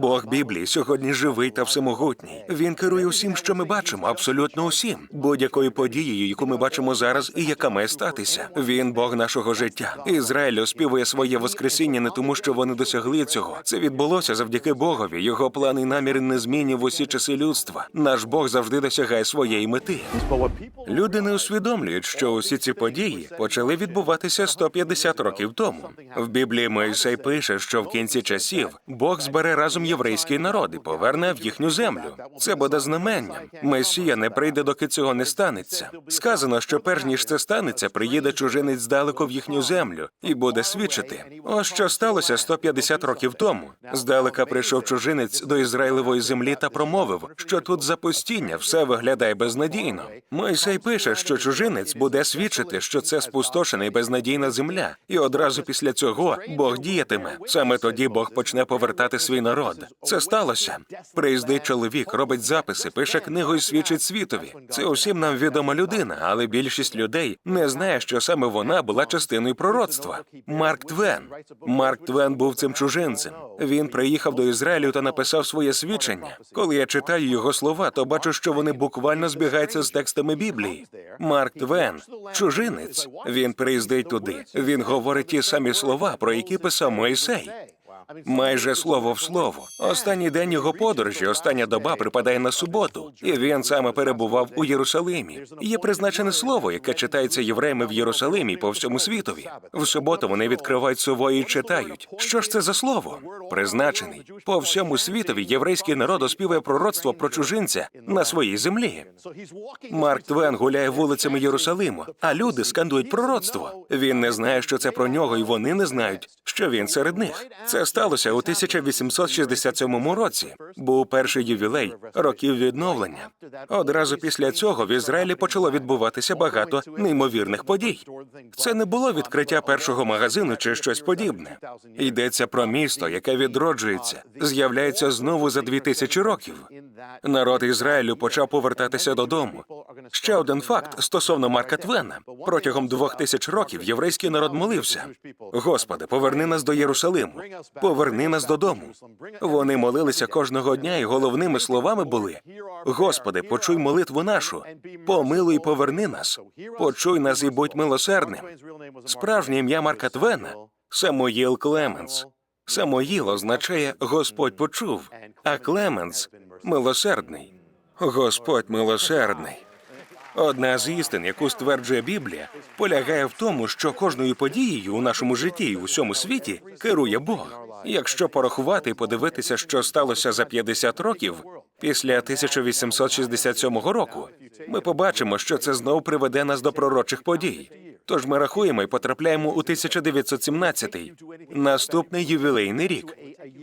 Бог Біблії сьогодні живий та всемогутній. Він керує усім, що ми бачимо, абсолютно усім, будь-якою подією, яку ми бачимо зараз, і яка має статися. Він Бог нашого життя. Ізраїль оспівує своє воскресіння не тому, що вони досягли цього. Це відбулося завдяки Богові. Його плани і наміри незмінні в усі часи людства. Наш Бог завжди досягає своєї мети. Люди не усвідомлюють, що усі ці події почали відбуватися 150 років тому. В Біблії Моїсей пише, що в кінці часів Бог збере разом єврейський народ і поверне в їхню землю. Це буде знаменням. Месія не прийде, доки цього не станеться. Сказано, що перш ніж це станеться, приїде чужинець здалеку в їхню землю і буде свідчити. Ось що сталося 150 років тому. Здалека прийшов чужинець до Ізраїлевої землі та промовив, що тут запустіння, все виглядає безнадійно. Мойсей пише, що чужинець буде свідчити, що це спустошена і безнадійна земля, і одразу після цього Бог діятиме. Саме тоді Бог почне повертати свій народ. Це сталося. Приїздить чоловік, робить записи, пише книгу і свідчить світові. Це усім нам відома людина, але більшість людей не знає, що саме вона була частиною пророцтва. Марк Твен. Марк Твен був цим чужинцем. Він приїхав до Ізраїлю та написав своє свідчення. Коли я читаю його слова, то бачу, що вони буквально збігаються з текстами Біблії. Марк Твен, чужинець. Він приїздить туди. Він говорить ті самі слова, про які писав Моїсей. Майже слово в слово. Останній день його подорожі, остання доба припадає на суботу, і він саме перебував у Єрусалимі. Є призначене слово, яке читається євреями в Єрусалимі по всьому світові. В суботу вони відкривають сової і читають. Що ж це за слово? Призначений по всьому світові єврейський народ оспівує пророцтво про чужинця на своїй землі. Марк Твен гуляє вулицями Єрусалиму, а люди скандують пророцтво. Він не знає, що це про нього, і вони не знають, що він серед них. Це сталося у 1867 році. Був перший ювілей років відновлення. Одразу після цього в Ізраїлі почало відбуватися багато неймовірних подій. Це не було відкриття першого магазину чи щось подібне. Йдеться про місто, яке відроджується, з'являється знову за дві тисячі років. Народ Ізраїлю почав повертатися додому. Ще один факт стосовно Марка Твена. Протягом двох тисяч років єврейський народ молився. Господи, поверни нас до Єрусалиму, поверни нас додому. Вони молилися кожного дня, і головними словами були: Господи, почуй молитву нашу, помилуй, поверни нас, почуй нас і будь милосердним. Справжнє ім'я Марка Твена Самуїл Клеменс. Самоїл означає Господь почув, а Клеменс милосердний. Господь милосердний. Одна з істин, яку стверджує Біблія, полягає в тому, що кожною подією у нашому житті і у всьому світі керує Бог. Якщо порахувати і подивитися, що сталося за 50 років після 1867 року, ми побачимо, що це знов приведе нас до пророчих подій. Тож ми рахуємо і потрапляємо у 1917-й, наступний ювілейний рік.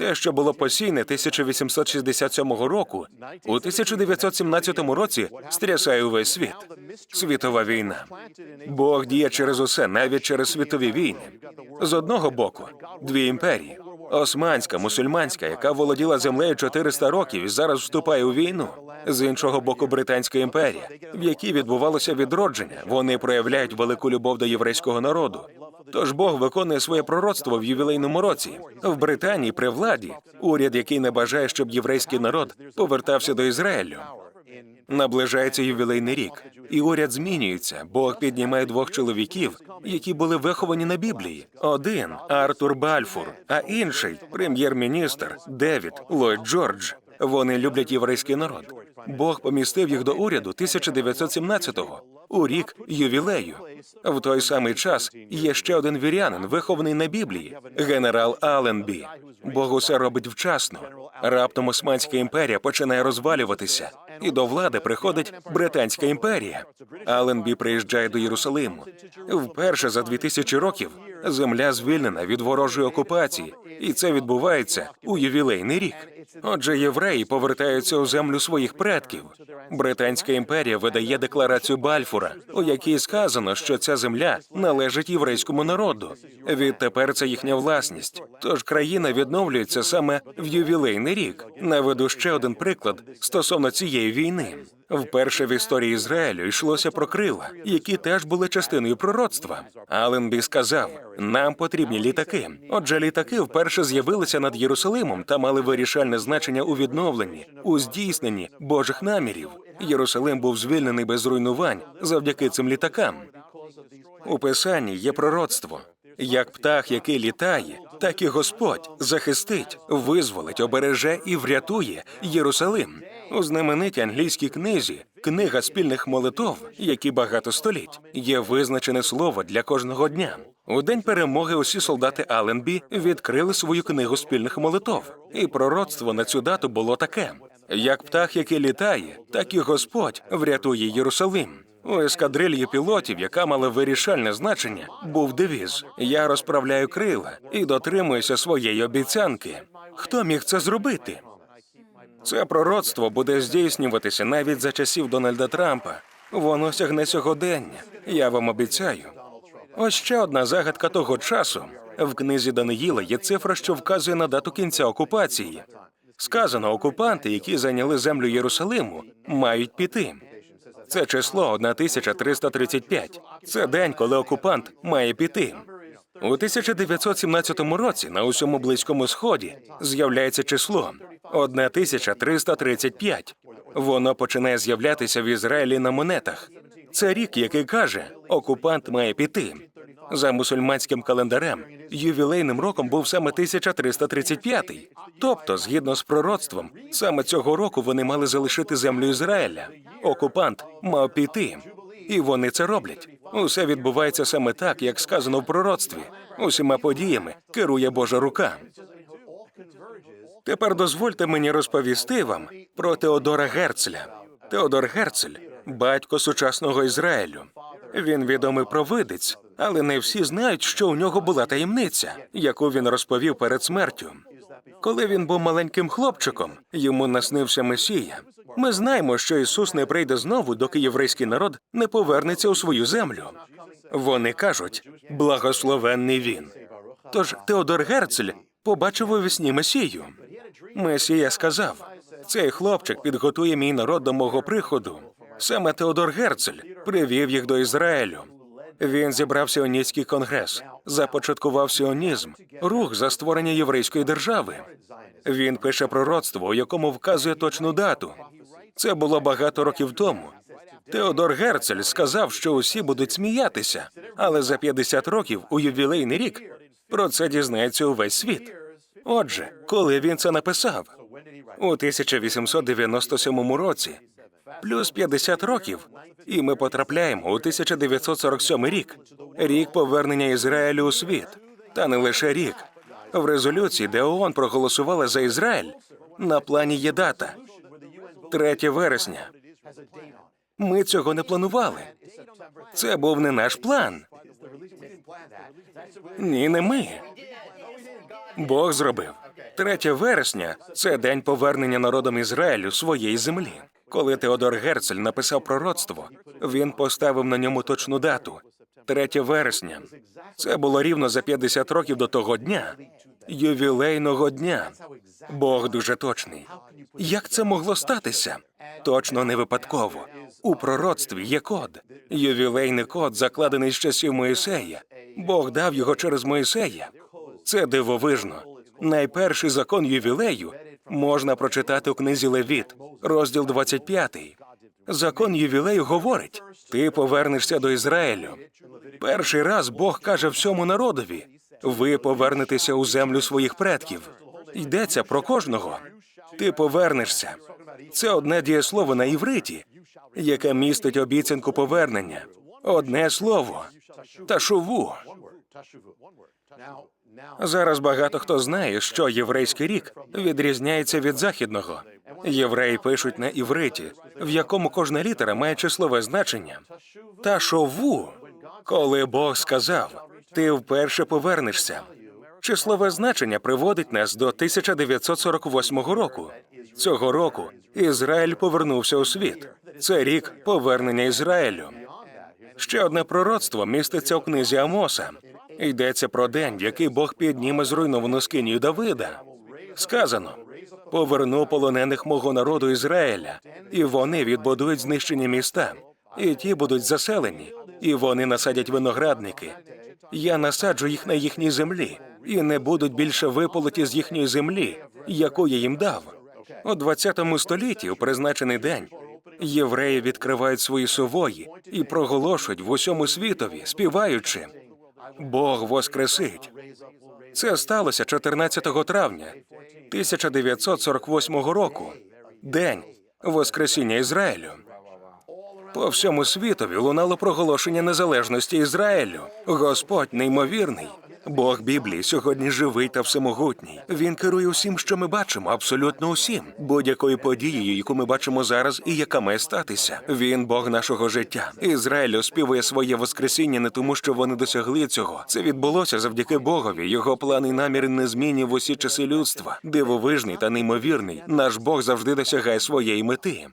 Те, що було посійне 1867 року, у 1917 році стрясає увесь світ. Світова війна. Бог діє через усе, навіть через світові війни. З одного боку, дві імперії. Османська, мусульманська, яка володіла землею 400 років і зараз вступає у війну. З іншого боку, Британська імперія, в якій відбувалося відродження. Вони проявляють велику любов до єврейського народу. Тож Бог виконує своє пророцтво в ювілейному році. В Британії при владі уряд, який не бажає, щоб єврейський народ повертався до Ізраїлю. Наближається ювілейний рік, і уряд змінюється. Бог піднімає двох чоловіків, які були виховані на Біблії. Один Артур Бальфур, а інший прем'єр-міністр Девід Ллойд Джордж. Вони люблять єврейський народ. Бог помістив їх до уряду 1917-го, у рік ювілею. В той самий час є ще один вірянин, вихований на Біблії, генерал Аленбі. Бог усе робить вчасно. Раптом Османська імперія починає розвалюватися, і до влади приходить Британська імперія. Аленбі приїжджає до Єрусалиму. Вперше за дві тисячі років земля звільнена від ворожої окупації, і це відбувається у ювілейний рік. Отже, євреї повертаються у землю своїх предків. Британська імперія видає декларацію Бальфура, у якій сказано, що ця земля належить єврейському народу. Відтепер це їхня власність. Тож країна відновлюється саме в ювілейний рік. Наведу ще один приклад стосовно цієї війни. Вперше в історії Ізраїлю йшлося про крила, які теж були частиною пророцтва. Аленбі сказав: нам потрібні літаки. Отже, літаки вперше з'явилися над Єрусалимом та мали вирішальне значення у відновленні, у здійсненні Божих намірів. Єрусалим був звільнений без руйнувань завдяки цим літакам. У писанні є пророцтво. Як птах, який літає, так і Господь захистить, визволить, обереже і врятує Єрусалим. У знаменитій англійській книзі Книга спільних молитов, які багато століть, є визначене слово для кожного дня. У день перемоги усі солдати Аленбі відкрили свою книгу спільних молитов, і пророцтво на цю дату було таке: як птах, який літає, так і Господь врятує Єрусалим. У ескадрильї пілотів, яка мала вирішальне значення, був девіз: Я розправляю крила і дотримуюся своєї обіцянки. Хто міг це зробити? Це пророцтво буде здійснюватися навіть за часів Дональда Трампа. Воно сягне сьогодення. Я вам обіцяю. Ось ще одна загадка того часу. В книзі Даниїла є цифра, що вказує на дату кінця окупації. Сказано, окупанти, які зайняли землю Єрусалиму, мають піти. Це число 1335. Це день, коли окупант має піти. У 1917 році на усьому близькому сході з'являється число 1335. Воно починає з'являтися в Ізраїлі на монетах. Це рік, який каже, окупант має піти. За мусульманським календарем ювілейним роком був саме 1335. Тобто, згідно з пророцтвом, саме цього року вони мали залишити землю Ізраїля. Окупант мав піти, і вони це роблять. Усе відбувається саме так, як сказано в пророцтві. Усіма подіями керує Божа рука. Тепер дозвольте мені розповісти вам про Теодора Герцля. Теодор Герцель батько сучасного Ізраїлю. Він відомий провидець, але не всі знають, що у нього була таємниця, яку він розповів перед смертю. Коли він був маленьким хлопчиком, йому наснився Месія. Ми знаємо, що Ісус не прийде знову, доки єврейський народ не повернеться у свою землю. Вони кажуть, благословенний він. Тож Теодор Герцель побачив у вісні Месію. Месія сказав: цей хлопчик підготує мій народ до мого приходу. Саме Теодор Герцель привів їх до Ізраїлю. Він зібрав сіоністський конгрес, започаткував сіонізм, рух за створення єврейської держави. Він пише пророцтво, у якому вказує точну дату. Це було багато років тому. Теодор Герцель сказав, що усі будуть сміятися, але за 50 років у ювілейний рік про це дізнається увесь світ. Отже, коли він це написав у 1897 році, плюс 50 років, і ми потрапляємо у 1947 рік, рік повернення Ізраїлю у світ. Та не лише рік. В резолюції, де ООН проголосувала за Ізраїль, на плані є дата 3 вересня. Ми цього не планували. Це був не наш план. Ні, не ми. Бог зробив. 3 вересня це день повернення народом Ізраїлю своєї землі. Коли Теодор Герцель написав пророцтво, він поставив на ньому точну дату 3 вересня. Це було рівно за 50 років до того дня, ювілейного дня. Бог дуже точний. Як це могло статися? Точно не випадково. У пророцтві є код. Ювілейний код закладений з часів Моїсея. Бог дав його через Моїсея. Це дивовижно. Найперший закон ювілею можна прочитати у книзі Левіт, розділ 25. Закон ювілею говорить: ти повернешся до Ізраїлю. Перший раз Бог каже всьому народові: ви повернетеся у землю своїх предків. Йдеться про кожного. Ти повернешся. Це одне дієслово на івриті, яке містить обіцянку повернення. Одне слово ташуву. Зараз багато хто знає, що єврейський рік відрізняється від західного. Євреї пишуть на івриті, в якому кожна літера має числове значення. Та шову, коли Бог сказав, ти вперше повернешся. Числове значення приводить нас до 1948 року. Цього року Ізраїль повернувся у світ. Це рік повернення Ізраїлю. Ще одне пророцтво міститься у книзі Амоса. Йдеться про день, в який Бог підніме зруйновану скинію Давида. Сказано: поверну полонених мого народу Ізраїля, і вони відбудують знищені міста, і ті будуть заселені, і вони насадять виноградники. Я насаджу їх на їхній землі, і не будуть більше виполоті з їхньої землі, яку я їм дав. У 20 столітті, у призначений день, євреї відкривають свої сувої і проголошують в усьому світові, співаючи Бог воскресить. Це сталося 14 травня 1948 року, день Воскресіння Ізраїлю. По всьому світові лунало проголошення незалежності Ізраїлю. Господь неймовірний. Бог Біблії сьогодні живий та всемогутній. Він керує усім, що ми бачимо, абсолютно усім, будь-якою подією, яку ми бачимо зараз, і яка має статися. Він Бог нашого життя. Ізраїль оспівує своє воскресіння не тому, що вони досягли цього. Це відбулося завдяки Богові. Його плани і наміри незмінні в усі часи людства. Дивовижний та неймовірний. Наш Бог завжди досягає своєї мети.